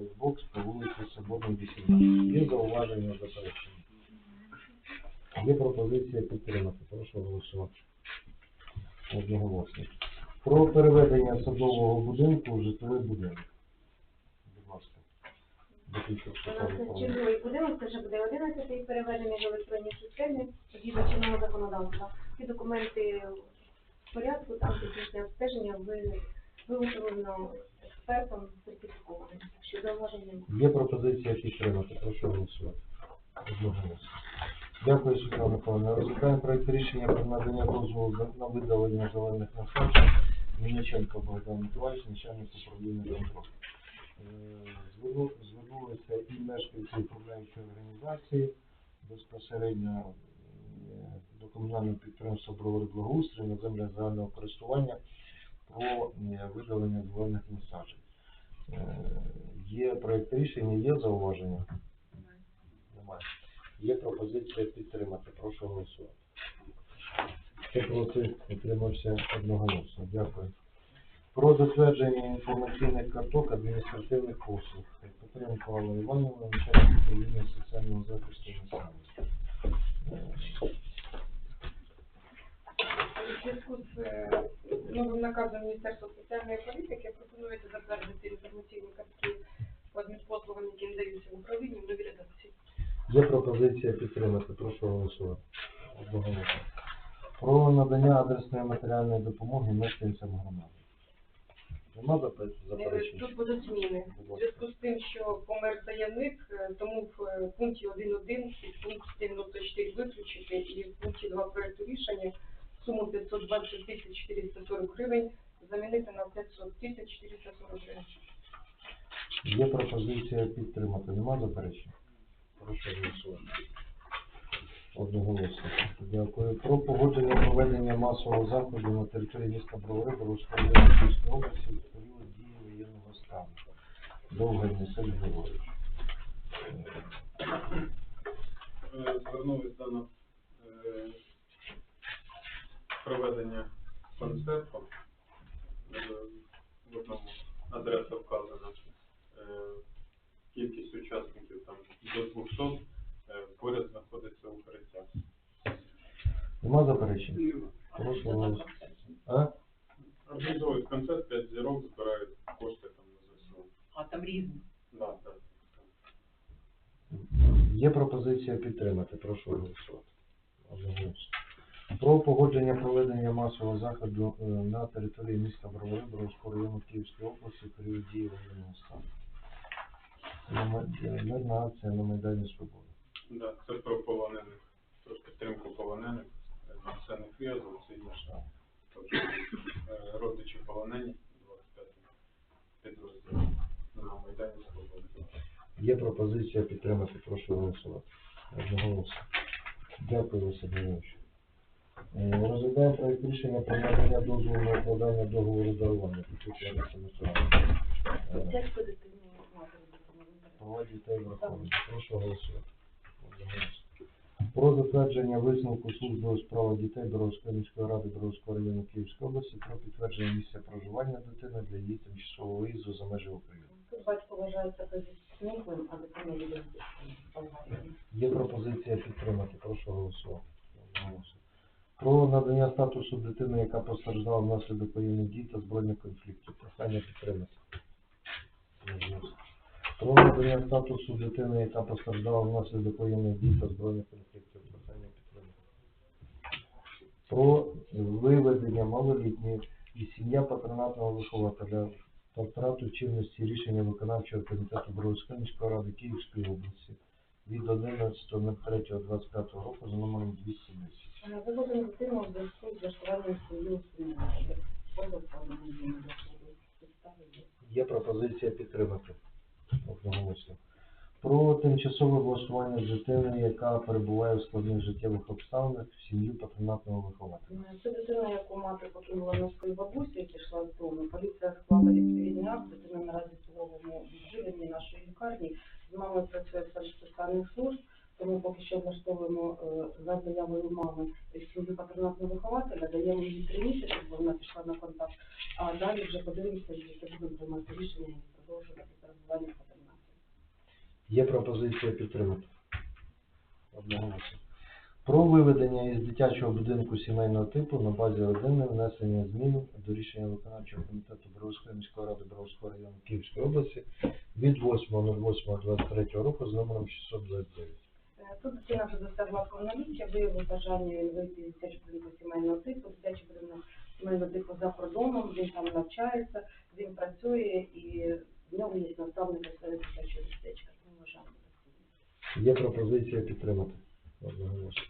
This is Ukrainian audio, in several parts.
Брайтбокс по вулиці Соборній 18. Є зауваження заперечення? Є пропозиція підтримати. Прошу голосувати. Одноголосно. Про переведення садового будинку в житловий будинок. Будь ласка. У нас черговий будинок, це вже буде 11 переведений в електронні системи, згідно чинного законодавства. Ці документи в порядку, там технічне обстеження ви- виготовлено експертом сертифікованим. Що зауважень немає. Є пропозиція підтримати. Прошу голосувати. Одноголосно. Дякую, Світлана Миколаївна. Розглядаємо проект рішення про надання дозволу на видалення зелених насаджень. Міняченко Богдан Миколаївич, начальник управління контролю. Е, Звернулися і мешканці управляючої організації безпосередньо е, до комунального підприємства Бровари Благоустрій на землях загального користування про видалення зелених насаджень. Є проект рішення, є зауваження? Немає. Є пропозиція підтримати. Прошу голосувати. Хто проти утримався одноголосно. Дякую. Про затвердження інформаційних карток адміністративних послуг. Петренко Алла Іванівна, начальник управління соціального захисту населення. У зв'язку з е, новим наказом Міністерства соціальної політики пропонується затвердити інформаційні картки по адмінпослугам, які надаються в управлінні в новій редакції. Є пропозиція підтримати. Прошу голосувати. Одноголосно. Про надання адресної матеріальної допомоги мешканцям громади. Нема Е, заперечень? Тут будуть зміни. У зв'язку з тим, що помер заявник, е, тому в пункті 1.1 і пункт 94 виключити, і в пункті 2 проекту рішення суму 520 тисяч 440 гривень замінити на 500 тисяч 440 гривень. Є пропозиція підтримати. Нема заперечень? Прошу голосувати. Одноголосно. Дякую. Про погодження проведення масового заходу на території міста Бровари Боровської області в період дії воєнного стану. Довгий Василь Григорович. Е, звернулися на е, проведення концерту. Е, В одному адреса вказана. Е, Кількість учасників там до 200. Е, Поряд знаходиться укриття. Нема заперечень? Прошу голосувати. А? Організовують концерт, 5 зірок, збирають кошти там на ЗСУ. А там різні. Да, так. Є пропозиція підтримати. Прошу голосувати. Одноголосно. Про погодження проведення масового заходу е, на території міста Бровари Бровського району Київської області період дії воєнного стану. На е, Мирна акція на Майдані Свободи. Да, це про полонених, про підтримку полонених. Е, Це не фрізу, це інше. Родичі полонені 25 підрозділ на Майдані Свободи. Є пропозиція підтримати. Прошу голосувати. Одноголосно. Дякую, Василь Іванович. Е, Розглядаємо проект рішення про надання дозволу на укладання договору дарування. Е, позитивний матері. Права дітей враховані. Прошу голосувати. Одноголосно. Про затвердження висновку служби у справах дітей Боровської міської ради Боровського району Київської області про підтвердження місця проживання дитини для її тимчасового виїзду за межі України. Батько вважається беззміхлим, а дитина є. Є пропозиція підтримати. Прошу голосувати. Про надання статусу дитини, яка постраждала внаслідок воєнних дій та збройних конфліктів. Прохання підтримати. Про надання статусу дитини, яка постраждала внаслідок воєнних дій та збройних конфліктів. Прохання підтримати. Про виведення малолітніх і сім'я патронатного вихователя та втрату чинності рішення виконавчого комітету Бровської міської ради Київської області від 11.03.25 року за номером 210. Виводимо дитину в зв'язку з влаштуванням сім'ї у спільноті. Поза вказаним їм заходу. Підстави є. Є пропозиція підтримати одноголосно. Про тимчасове влаштування дитини, яка перебуває в складних життєвих обставинах в сім'ю патронатного вихователя. Це дитина, яку мати покинула на своїй бабусі, яка йшла з дому. Поліція склала відповідний акт, дитина наразі в судовому відділенні нашої лікарні. З мамою працює Центр соціальних служб, тому поки що влаштовуємо е, за заявою мами сім'ю патронатного вихователя, даємо їй три місяці, бо вона пішла на контакт, а далі вже подивимося, яке будемо приймати рішення і продовжувати. Є пропозиція підтримати. Одноголосно. Про виведення із дитячого будинку сімейного типу на базі родини внесення змін до рішення виконавчого комітету Бровської міської ради Бровського району Київської області від 8.08.23 року з номером 629. Е, Тут дитина вже досягла повноліття, виявив бажання він вийти з дитячого будинку сімейного типу, дитячий будинок сімейного типу за кордоном, він там навчається, він працює і в нього є наставник до своєї дитячого містечка. Ми вважаємо доцільним. Є пропозиція підтримати. Одноголосно.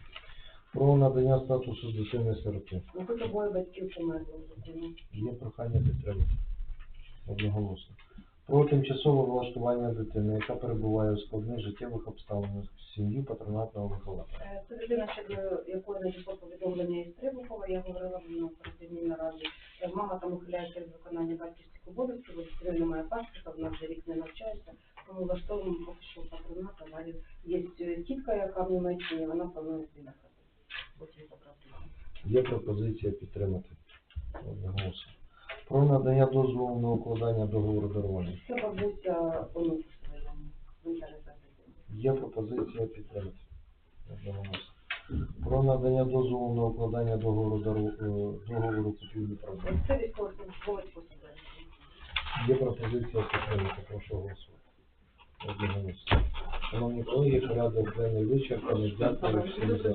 Про надання статусу дитини сироти. Ну тут обоє батьків померли дитини. Є прохання підтримати. Одноголосно. Про тимчасове влаштування дитини, яка перебуває у складних життєвих обставинах в сім'ї патронатного вихователя. Е, Це дитина, щодо якої надійшло повідомлення із Трибухова, я говорила на оперативній нараді. Е, Мама там ухиляється від виконання батьківських обов'язків, у дитини немає паспорта, вона вже рік не навчається, тому влаштовуємо поки що патронат, але є е, тітка, яка в Німеччині, вона планує з'їхати. Потім забрати. Є пропозиція підтримати. Одноголосно. Про надання дозволу на укладання договору дарування. Це бабуся онуку своєму в. Є пропозиція підтримати. Одноголосно. Про надання дозволу на укладання договору дару- е, договору купівлі продажу. Це військовослужбовець. Є пропозиція підтримати. Прошу голосувати. Одноголосно. Шановні колеги, порядок денний вичерпаний. Дякую всім за.